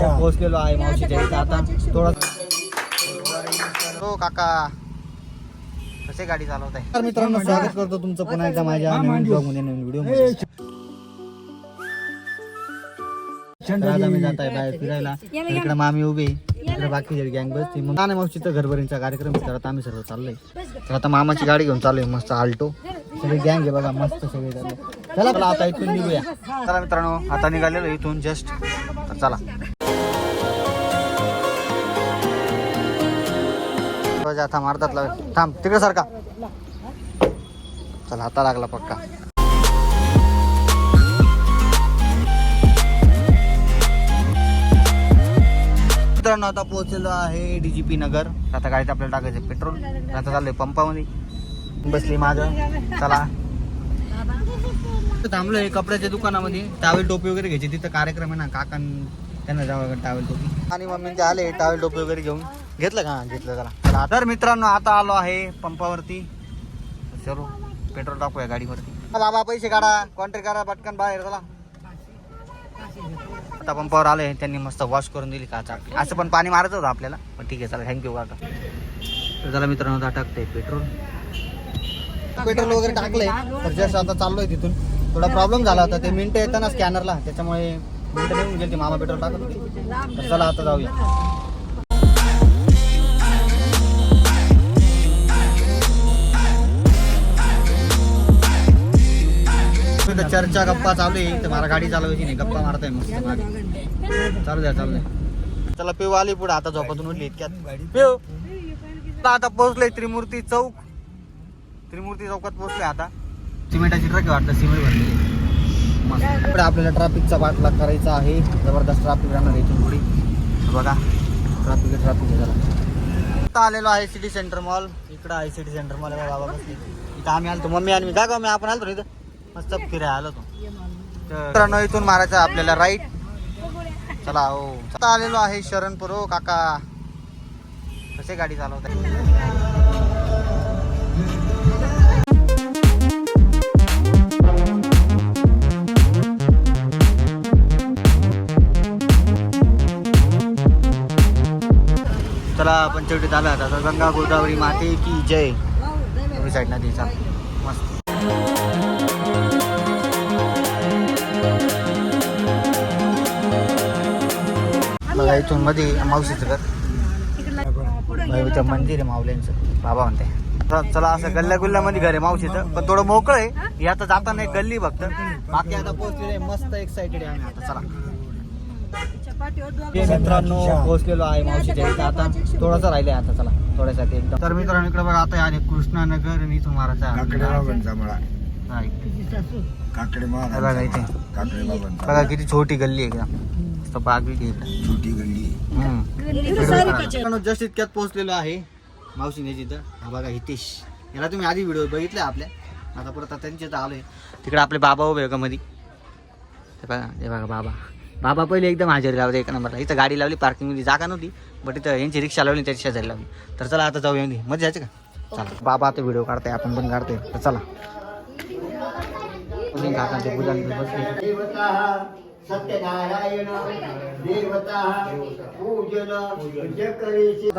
पोहोचलेलो आहे मावशीच्या इथे आता थोडा हो काका. कसे गाडी चालवत आहे तर मित्रांनो स्वागत करतो तुमचं पुन्हा एकदा माझ्या नवीन ब्लॉगमध्ये नवीन व्हिडिओमध्ये तर आज आम्ही जात आहे बाहेर फिरायला. इकडे मामी उभी आहे. इकडे बाकी गँग बसते मग नाना मावशीचा घरभरणीचा कार्यक्रम आहे, तर आता आम्ही सर्व चाललोय. तर आता मामाची गाडी घेऊन चाललोय. मस्त आल्टो. सगळे गँग आहे बघा मस्त सगळे चालले चला चला आता इथून निघूया. चला मित्रांनो आता निघालेलो इथून जस्ट चला. जा आता अर्धात लाव. थांब तिकडे सारखा. चला आता लागला पक्का. मित्रांनो आता पोहोचलेलो आहे डी जी पी नगर. आता गाडीत आपल्याला टाकायचं पेट्रोल. आता चाललंय पंपामध्ये. बसली माझं. चला. थांबलोय कपड्याच्या दुकानामध्ये. टावेल टोपी वगैरे घ्यायची. तिथं कार्यक्रम आहे ना काकां त्यांना जावं टावेल टोपी. आणि मम्मी ते आले टावेल टोपी वगैरे घेऊन. घेतलं का? घेतलं जरा चला. तर मित्रांनो आता आलो आहे पंपावरती. चलो पेट्रोल टाकूया गाडीवरती. बाबा पैसे काढा. कॉन्ट्रॅक्ट करा पटकन बाहेर चला. आता पंपावर आले त्यांनी मस्त वॉश करून दिली काचा आपली असं पण पाणी मारत होतं आपल्याला. पण ठीक आहे चला थँक्यू काका. तर चला मित्रांनो आता टाकते पेट्रोल. पेट्रोल वगैरे टाकलंय. तर जस्ट आता चाललोय तिथून. थोडा प्रॉब्लेम झाला होता. ते मिनिटं येताना स्कॅनरला त्याच्यामुळे मिनिटं येऊन गेली मामा पेट्रोल टाकत होते. तर चला आता जाऊया. चर्चा गप्पा चालू आहे. तर मला गाडी चालवायची नाही. गप्पा मारताय मस्त मागे. चालू द्या चालू द्या. चला पिऊ आली पुढे. आता झोपातून उठली इतक्यात. पिऊ. आता पोहोचले त्रिमूर्ती चौक. त्रिमूर्ती चौकात पोहोचले आता. सिमेंटाची ट्रक वाटतं. सिमेंट भरलेली इकडे आपल्याला ट्रॅफिकचा बाटला करायचा आहे. जबरदस्त ट्रॅफिक राहणार आहे इथून पुढे. बघा. ट्रॅफिक ट्रॅफिक आहे. आता आलेलो आहे सिटी सेंटर मॉल इकडं आहे सिटी सेंटर मॉल आहे बाबा इथं आम्ही तो मम्मी आणि मी. काय मी आपण आलो इथं? मस्त फिरायला आलो तो. मित्रांनो, इथून मारायचं आपल्याला राईट चला हो. आता आलेलो आहे शरणपूर हो काका. कसे गाडी चालवत चला पंचवटीत आला आता. गंगा गोदावरी माते की जय. दोन्ही साईडना मस्त. बघा इथून मध्ये मावशीचं घर. मंदिर आहे माऊल्यांचं बाबा म्हणते. चला- चला असं गल्ल्या गुल्ल्यामध्ये घर आहे मावशीचं. पण थोडं मोकळं आहे. हे आता जाताना एक गल्ली फक्त बाकी आता पोहोचलेले आहे. मस्त एक्साइटेड आहे आम्ही आता. चला. हे मित्रांनो पोहोचलेलो आहे मावशीच्या इथे. आता थोडासा राहिले आता. चला. थोड्यासाठी एकदम. तर मित्रांनो इकडे बघा आता आहे कृष्णानगर आणि इथून महाराजा काकडे बाबांचा मळा इथे. काकडे बघा इथे. बघा किती छोटी गल्ली आहे एकदम. मस्त बाग छोटी गल्ली. जस्ट इतक्यात पोहोचलेलो आहे मावशीने तिथं हा बघा हितेश. याला तुम्ही आधी व्हिडिओ बघितले आपल्या आता परत आता त्यांच्या इथं आलोय. तिकडे आपले बाबा उभे का मध्ये ते बघा ते बघा बाबा. बाबा पहिले एकदम हजेरी लावते एका नंबरला. इथं गाडी लावली पार्किंगमध्ये जागा नव्हती बट इथं यांची रिक्षा लावली त्याची शेजारी लावली. तर चला आता जाऊया मध्ये मध्ये जायचं का? चला. बाबा आता व्हिडिओ काढताय आपण पण काढतोय. तर चला.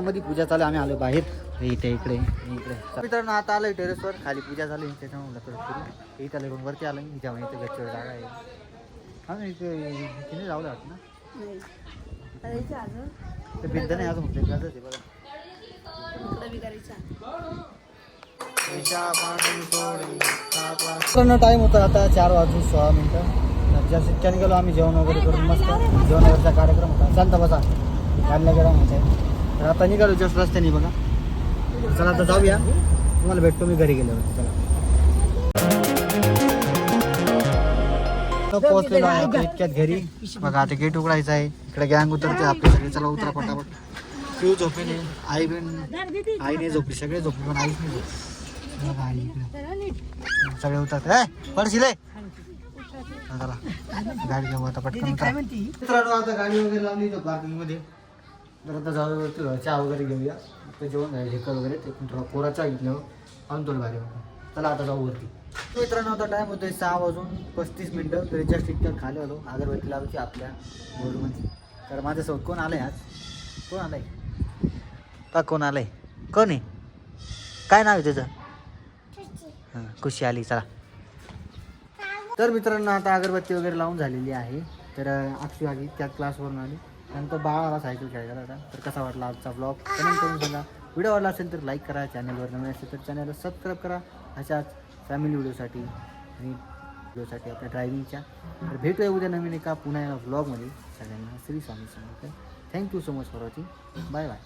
मध्ये पूजा चालू आम्ही आलो बाहेर. इथे इकडे इकडे. मित्रांनो आता आलोय टेरेसवर. खाली पूजा झाली त्याच्यामुळे इथे आलो वरती आलं जेव्हा इथे गच्चीवर जागा आहे. हा ना इथे नाही जाऊ वाटतं ना? ते भिंत नाही अजून फक्त गजच आहे बघा. टाइम होता आता चार वाजून सोळा मिनिटं. ज्या शिट्ट्याने गेलो आम्ही जेवण वगैरे करून मस्त जेवण वगैरेचा कार्यक्रम होता. शांत बसा. काढल्या गेला माहिती तर आता निघालो जस्ट रस्त्याने बघा. चला आता जाऊया. तुम्हाला भेटतो मी घरी गेल्यावर. चला. पोहोचलेलो आहे आता इतक्यात घरी. बघा आता गेट उघडायचं आहे. इकडे गँग उतरते आपले सगळे. चला उतरा पटापट. शिव झोपेने आई बिन आई नाही झोपली. सगळे झोपले पण आईच नाही झोपली. बघा आई इकडे सगळे उतरते पडशील आहे हा, चला गाडी घेऊ आता पटकन. मित्रांनो आता गाडी वगैरे लावली इथं पार्किंगमध्ये. तर आता जाऊ चहा वगैरे घेऊया. तर जेवण झालं ढेकर वगैरे ते थोडा कोरा चहा घेतल्यावर आणून थोडं भारी. चला आता जाऊ वरती. मित्रांनो आता टाइम होतोय सहा वाजून पस्तीस मिनिटं. तरी जस्ट इतक्यात खाली आलो. अगरबत्ती लावायची आपल्या बोर्डमध्ये तर माझ्यासोबत कोण आलंय आज? कोण आलंय? का कोण आलंय? कोण आहे? काय नाव आहे तुझं हां खुशी आली चला. तर मित्रांनो आता अगरबत्ती वगैरे लावून झालेली आहे. तर अं, अक्षू आली त्यात क्लासवरून आली. त्यानंतर बाळाला सायकल खेळायला आता तर कसा वाटला आजचा ब्लॉग कमेंट करून सांगा. व्हिडिओ आवडला असेल तर लाईक करा. चॅनलवर नवीन असेल तर चॅनलला सबस्क्राईब करा. अशाच फॅमिली व्हिडिओसाठी आणि व्हिडिओसाठी आपल्या ड्रायव्हिंगच्या तर भेटूया उद्या नवीन एका पुन्हा या ब्लॉगमध्ये सगळ्यांना Shri Swami Samarth. Thank you so much for watching bye bye